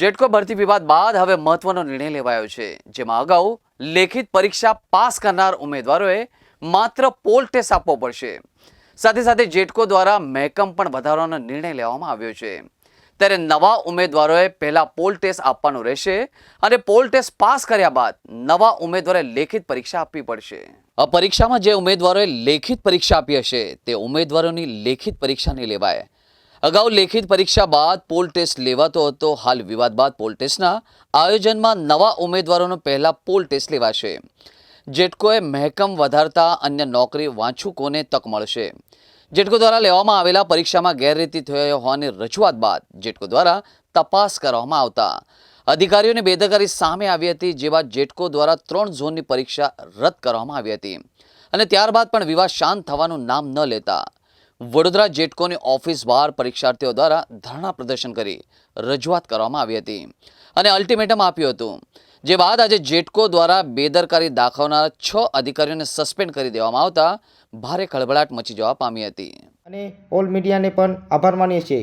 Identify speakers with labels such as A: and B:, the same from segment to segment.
A: જેટકો ભરતી વિવાદ બાદ હવે મહત્વનો નિર્ણય લેવાયો છે, જેમાં અગાઉ લેખિત પરીક્ષા પાસ કરનાર ઉમેદવારોએ માત્ર પોલ ટેસ્ટ આપવો પડશે. સાથે સાથે જેટકો દ્વારા મહેકમ પણ વધારવાનો નિર્ણય લેવામાં આવ્યો છે. ત્યારે નવા ઉમેદવારોએ પહેલા પોલ ટેસ્ટ આપવાનું રહેશે અને પોલ ટેસ્ટ પાસ કર્યા બાદ નવા ઉમેદવારે લેખિત પરીક્ષા આપવી પડશે. આ પરીક્ષામાં જે ઉમેદવારોએ લેખિત પરીક્ષા આપી હશે, તે ઉમેદવારોની લેખિત પરીક્ષા નહીં લેવાય. અગાઉ લેખિત પરીક્ષા બાદ પોલ ટેસ્ટ લેવાતો હતો. હાલ વિવાદ બાદ પોલ ટેસ્ટના આયોજનમાં નવા ઉમેદવારોનો પહેલા પોલ ટેસ્ટ લેવાશે. જેટકોએ મહેકમ વધારતા અન્ય નોકરી વાંચુકોને તક મળશે. જેટકો દ્વારા લેવામાં આવેલા પરીક્ષામાં ગેરરીતિ થયો હોવાની રજૂઆત બાદ જેટકો દ્વારા તપાસ કરવામાં આવતા. અધિકારીઓની બેદરકારી સામે આવી હતી જેવા જેટકો દ્વારા ત્રણ ઝોનની પરીક્ષા રદ કરવામાં આવી હતી. અને ત્યારબાદ પણ વિવાદ શાંત થવાનું નામ ન લેતા. વડોદરા જેટકોની ઓફિસ બહાર પરીક્ષાર્થીઓ દ્વારા ધરણા પ્રદર્શન કરી રજૂઆત કરવામાં આવી હતી અને અલ્ટિમેટમ આપ્યું હતું. જે બાદ આજે જેટકો દ્વારા બેદરકારી દાખવનારા છ અધિકારીઓને સસ્પેન્ડ કરી દેવામાં આવતા ભારે ખળભળાટ મચી જવા પામી હતી.
B: અને ઓલ મીડિયાને પણ આભાર માનીએ છીએ.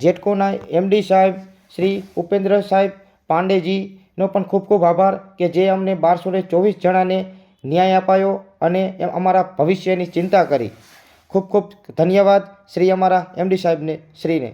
B: જેટકોના એમડી સાહેબ શ્રી ઉપેન્દ્ર સાહેબ પાંડેજીનો પણ ખૂબ ખૂબ આભાર કે જે અમને બારસો ચોવીસ જણાને ન્યાય અપાયો અને અમારા ભવિષ્યની ચિંતા કરી. ખૂબ ખૂબ ધન્યવાદ શ્રી અમારા એમડી સાહેબને શ્રીને.